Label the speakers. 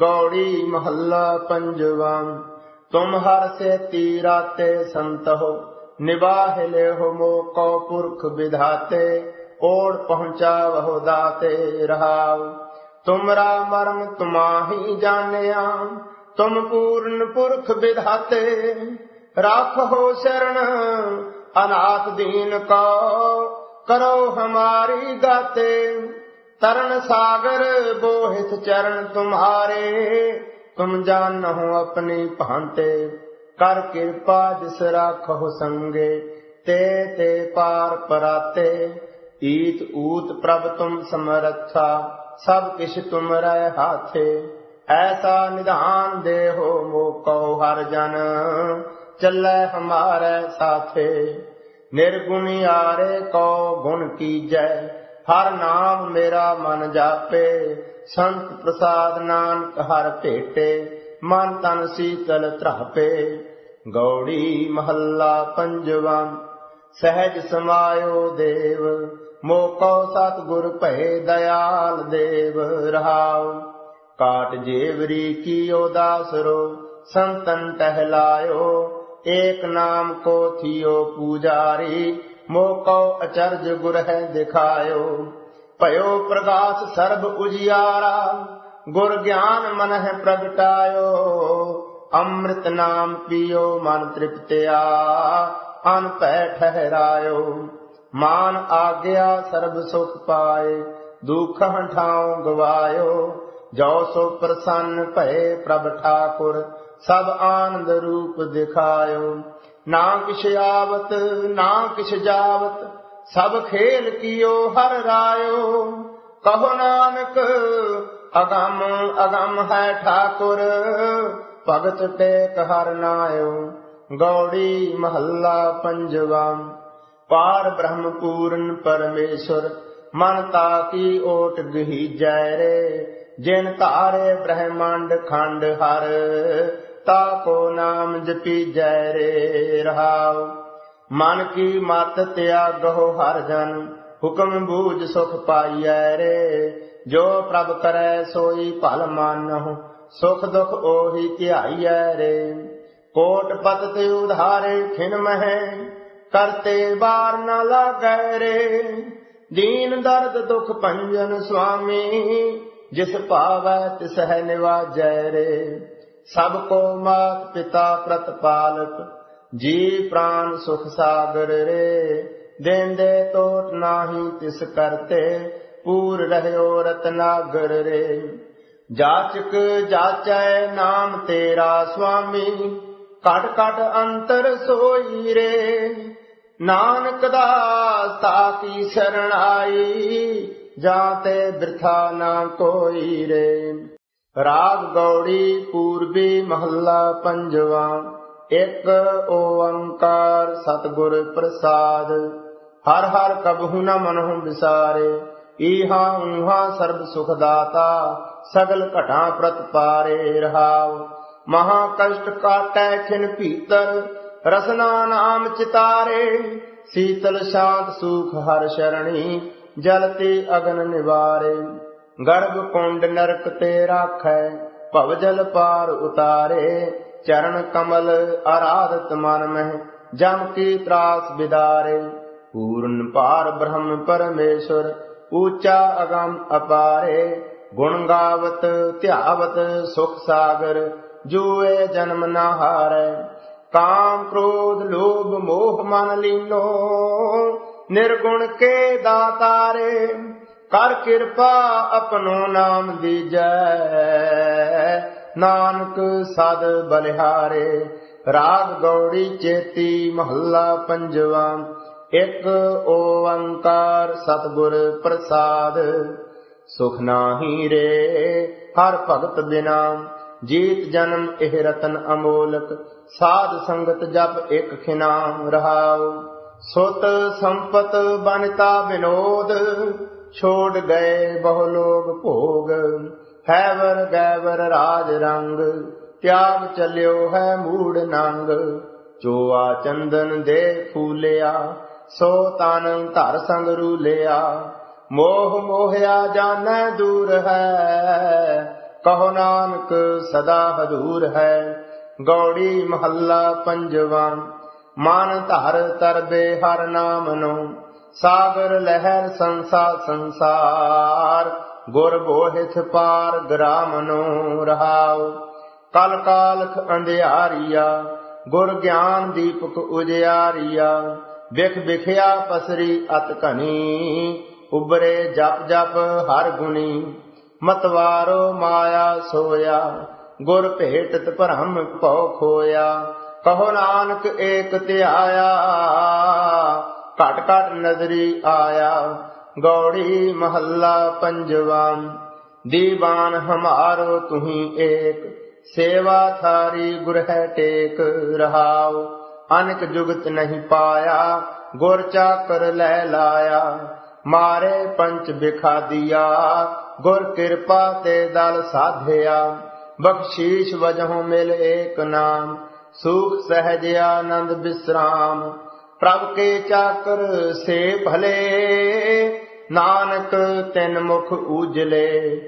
Speaker 1: ਗੌੜੀ ਮਹੱਲਾ ਪੰਜਵਾਂ, ਤੁਮ ਹਰ ਸੇ ਤੀਰਾਤੇ ਸੰਤਹੁ ਨਿਵਾਹ ਲਿਓ ਮੋਕੋ ਪੁਰਖ ਵਿਧਾਤੇ, ਓੜ ਪਹੁੰਚਾਵਹੁ ਦਾਤੇ ਰਹਾਉ। ਤੁਮਰਾ ਮਰਮ ਤੁਮਾਹੀ ਜਾਣਿਆ, ਤੁਮ ਪੂਰਨ ਪੁਰਖ ਵਿਧਾਤੇ ਰਾਖੋ ਸ਼ਰਨ ਅਨਾਥ ਦੀਨ ਕੋ, ਕਰੋ ਹਮਾਰੀ ਤਰਨ ਸਾਗਰ ਬੋਹਿਤ ਚਰਨ ਤੁਮਾਰੇ, ਤੁਮ ਜਾਨ ਨਾ ਹੋ ਆਪਣੀ ਭਾਂਤੇ, ਕਰ ਕਿਰਪਾ ਜਿਸ ਰਾਖੋ ਸੰਗੇ, ਤੇ ਤੇ ਪਾਰ ਪਰਾਤੇ। ਈਤ ਊਤ ਪ੍ਰਭ ਤੁਮ ਸਮਰੱਥਾ, ਸਭ ਕਿਛ ਤੁਮ ਰਹਿ ਹਾਥੇ। ਐਸਾ ਨਿਧਾਨ ਦੇਹੋ ਮੋਕੋ ਹਰ ਜਨ, ਚੱਲੇ ਹਮਾਰੇ ਸਾਥੇ। ਨਿਰਗੁਣ ਆਰੇ ਕੋ ਗੁਣ ਕੀਜੈ ਹਰ ਨਾਮ ਮੇਰਾ ਮਨ ਜਾਪੇ, ਸੰਤ ਪ੍ਰਸਾਦ ਨਾਨਕ ਹਰ ਭੇਟੇ, ਮਨ ਤਨ ਸੀਤਲ ਧਰਾਪੇ। ਗੌੜੀ ਮਹੱਲਾ ਪੰਜਵਾਂ, ਸਹਿਜ ਸਮਾਇਓ ਦੇਵ ਮੋਕੋ ਸਤ ਗੁਰ ਭਏ ਦਇਆਲ ਦੇਵ, ਰਹਾਉ। ਕਾਟ ਜੇਵਰੀ ਕੀਓ ਦਾਸਰੋ, ਸੰਤਨ ਟਹਿਲਾਇਓ, ਏਕ ਨਾਮ ਕੋ ਥਿਓ ਪੂਜਾਰੀ ਮੋਕੋ ਅਚਰਜ ਗੁਰ ਹੈ ਦਿਖਾਇਓ। ਭਇਓ ਪ੍ਰਗਾਸ ਸਰਬ ਉਜਿਆਰਾ, ਗੁਰ ਗਿਆਨ ਮਨ ਹੈ ਪ੍ਰਗਟਾਇਓ। ਅੰਮ੍ਰਿਤ ਨਾਮ ਪੀਓ, ਮਨ ਤ੍ਰਿਪਤਿਆ, ਅਨ ਭੈ ਠਹਿਰਾਇਓ। ਮਾਨ ਆਗਿਆ ਸਰਬ ਸੁਖ ਪਾਏ, ਦੁਖ ਹੰਠਾਉ ਗਵਾਇਓ। ਜੋ ਸੋ ਪ੍ਰਸੰਨ ਭਏ ਪ੍ਰਭ ਠਾਕੁਰ, ਸਭ ਆਨੰਦ ਰੂਪ ਦਿਖਾਇਓ। ਨਾ ਕਿਛ ਆਵਤ, ਨਾ ਕਿਛ ਜਾਵਤ, ਸਭ ਖੇਲ ਕੀਓ ਹਰ ਰਾਇਓ। ਕਹੋ ਨਾਨਕ, ਅਗੰਮ ਅਗੰਮ ਹੈ ਠਾਕੁਰ, ਭਗਤ ਟੇਕ ਹਰ ਨਾਇਓ। ਗੌੜੀ ਮਹੱਲਾ ਪੰਜਵਾ, ਪਾਰ ਬ੍ਰਹਮ ਪੂਰਨ ਪਰਮੇਸ਼ਰ, ਮਨ ਤਾ ਕੀ ਓਟ ਗਹੀਜੈ ਰੇ, ਜਿਨ ਧਾਰੇ ਬ੍ਰਹਮੰਡ ਖੰਡ ਹਰ। ਤਾ ਕੋ ਨਾਮ ਜਪੀਜੈ ਰੇ ਰਹਾਉ। ਮਨ ਕੀ ਮਤ ਤਿਆਗੋ ਹਰ ਜਨ, ਹੁਕਮ ਬੂਝ ਸੁਖ ਪਾਈਐ ਰੇ। ਜੋ ਪ੍ਰਭ ਕਰੈ ਸੋਈ ਭਲ ਮਾਨਹੁ, ਸੁਖ ਦੁਖ ਉਹੀ ਧਿਆਈਐ ਰੇ। ਕੋਟ ਪਤ ਤੇ ਉਧਾਰੇ ਖਿਨ ਮਹਿ, ਕਰਤੇ ਬਾਰ ਨ ਲਾਗੈ ਰੇ। ਦੀਨ ਦਰਦ ਦੁਖ ਭੰਜਨ ਸੁਆਮੀ, ਜਿਸ ਭਾਵੈ ਤਿਸ ਹੈ ਨਿਵਾਜੈ ਰੇ। ਸਭ ਕੋ ਮਾਤ ਪਿਤਾ ਪ੍ਰਤਪਾਲਕ ਜੀ ਪ੍ਰਾਨ ਸੁਖ ਸਾਗਰ ਰੇ। ਦੇਂਦੇ ਟੋਟ ਨਾਹੀ ਤਿਸ ਕਰਤੇ, ਪੂਰ ਰਹਿਓ ਰਤਨਾਗਰ ਰੇ। ਜਾਚਕ ਜਾਚੈ ਨਾਮ ਤੇਰਾ ਸੁਆਮੀ ਕਟ ਕਟ ਅੰਤਰ ਸੋਈ ਰੇ। ਨਾਨਕ ਦਾ ਸਾਕੀ ਸਰਣਾਈ ਜਾਂ ਤੇ ਬਿਰਥਾ ਨਾ ਕੋਈ ਰੇ। ਰਾਗ ਗੌੜੀ ਪੂਰਬੀ ਮਹੱਲਾ ਪੰਜਵਾ, ਇੱਕ ਓੰਕਾਰ ਸਤਿਗੁਰ ਪ੍ਰਸਾਦ। ਹਰ ਹਰ ਕਬਹੁ ਨ ਮਨਹੁ ਵਿਸਾਰੇ, ਈਹਾ ਊਹਾ ਸਰਬ ਸੁਖ ਦਾਤਾ, ਸਗਲ ਘਟਾਂ ਪ੍ਰਤਪਾਰੇ ਰਹਾਉ। ਮਹਾ ਕਸ਼ਟ ਕਾਟੈ ਖਿਨ ਭੀਤਰ, ਰਸਨਾ ਨਾਮ ਚਿਤਾਰੇ। ਸੀਤਲ ਸ਼ਾਂਤ ਸੂਖ ਹਰ ਸ਼ਰਣੀ, ਜਲ ਤੇ ਅਗਨ ਨਿਵਾਰੇ। ਗਰਭ ਕੁੰਡ ਨਰਕ ਤੇ ਰਾਖੈ ਭਵ ਜਲ ਪਾਰ ਉਤਾਰੇ। ਚਰਨ ਕਮਲ ਆਰਾਧਤ ਮਨ ਮਹਿ, ਜਮ ਕੀ ਤਰਾਸ ਬਿਦਾਰੇ। ਪੂਰਨ ਪਾਰ ਬ੍ਰਹਮ ਪਰਮੇਸ਼ਰ, ਊਚਾ ਅਗੰਮ ਅਪਾਰੇ। ਗੁਣ ਗਾਵਤ, ਧਿਆਵਤ ਸੁਖ ਸਾਗਰ, ਜੂਏ ਜਨਮ ਨਾ ਹਾਰੈ। ਕਾਮ ਕ੍ਰੋਧ ਲੋਭ ਮੋਹ ਮਨ ਲੀਨੋ, ਨਿਰਗੁਣ ਕੇ ਦਾਤਾਰੇ। ਕਰ ਕਿਰਪਾ ਆਪਣੋ ਨਾਮ ਦੀਜੈ। ਨਾਨਕ ਸਦ ਬਲਿਹਾਰੇ, ਰਾਗ ਗੌੜੀ ਚੇਤੀ ਮਹੱਲਾ ਪੰਜਵਾ। ਇੱਕ ਓੰਕਾਰ ਸਤਿਗੁਰ ਪ੍ਰਸਾਦ। ਸੁਖ ਨਾਹੀ ਰੇ, ਹਰ ਭਗਤ ਬਿਨਾ। ਜੀਤ ਜਨਮ ਇਹ ਰਤਨ ਅਮੋਲਕ, ਸਾਧ ਸੰਗਤ ਜਪ ਇੱਕ ਖਿਨਾਮ ਰਹਾਉ। ਸੁਤ ਸੰਪਤ ਬਨਤਾ ਵਿਨੋਦ ਛੋੜ ਗਏ ਬਹੁ ਲੋਗ ਭੋਗ। ਹੈਵਰ ਗੈਵਰ ਰਾਜ ਰੰਗ, ਤਿਆਗ ਚੱਲਿਓ ਹੈ ਮੂੜ ਨੰਗ। ਚੋਆ ਚੰਦਨ ਦੇ ਫੂਲਿਆ, ਸੋ ਤਨ ਧਰ ਸੰਗ ਰੂਲਿਆ। ਮੋਹ ਮੋਹਿਆ ਜਾਣੈ ਦੂਰ ਹੈ, ਕਹੋ ਨਾਨਕ ਸਦਾ ਹਦੂਰ ਹੈ। ਗੌੜੀ ਮਹੱਲਾ ਪੰਜਵਾਂ, ਮਨ ਧਰ ਤਰਬੇ ਹਰ ਨਾਮ ਨੂੰ। ਸਾਗਰ ਲਹਿਰ ਸੰਸਾ ਸੰਸਾਰ, ਗੁਰ ਬੋਹਿਥ ਪਾਰ ਗ੍ਰਾਮ ਰਹਾਉ। ਕਲ ਕਾਲਖ ਅੰਧਿਆਰੀਆ, ਗੁਰ ਗਿਆਨ ਦੀਪਕ ਉਜਿਆਰੀਆ। ਵਿਖ ਵਿਖਿਆ ਪਸਰੀ ਅਤ ਘਣੀ ਉਬਰੇ ਜਪ ਜਪ ਹਰ ਗੁਣੀ। ਮਤਵਾਰੋ ਮਾਇਆ ਸੋਇਆ, ਗੁਰ ਭੇਟਤ ਭਰਮ ਭਉ ਖੋਇਆ। ਕਹੋ ਨਾਨਕ ਏਕ ਧਿਆਇਆ ਘਟ ਘਟ ਨਜ਼ਰੀ ਆਇਆ। ਗੌੜੀ ਮਹੱਲਾ ਪੰਜਵਾ, ਦੀਵਾਨ ਹਮਾਰੋ ਤੁਹੀ ਏਕ, ਸੇਵਾ ਥਾਰੀ ਗੁਰ ਹੈ ਟੇਕ ਰਹਾਉ। ਅਨਕ ਜੁਗਤ ਨਹੀਂ ਪਾਇਆ, ਗੁਰ ਚਾਕਰ ਲੈ ਲਾਇਆ। ਮਾਰੇ ਪੰਚ ਬਿਖਾ ਦਿਆ ਗੁਰ ਕਿਰਪਾ ਤੇ ਦਲ ਸਾਧਿਆ। ਬਖਸ਼ੀਸ਼ ਵਜਹੋਂ ਮਿਲ ਏਕ ਨਾਮ, ਸੁਖ ਸਹਿਜ ਆਨੰਦ ਬਿਸਰਾਮ। ਪ੍ਰਭ ਕੇ ਚਾਕਰ ਸੇ ਭਲੇ ਨਾਨਕ ਤਿਨ ਮੁਖ ਉਜਲੇ।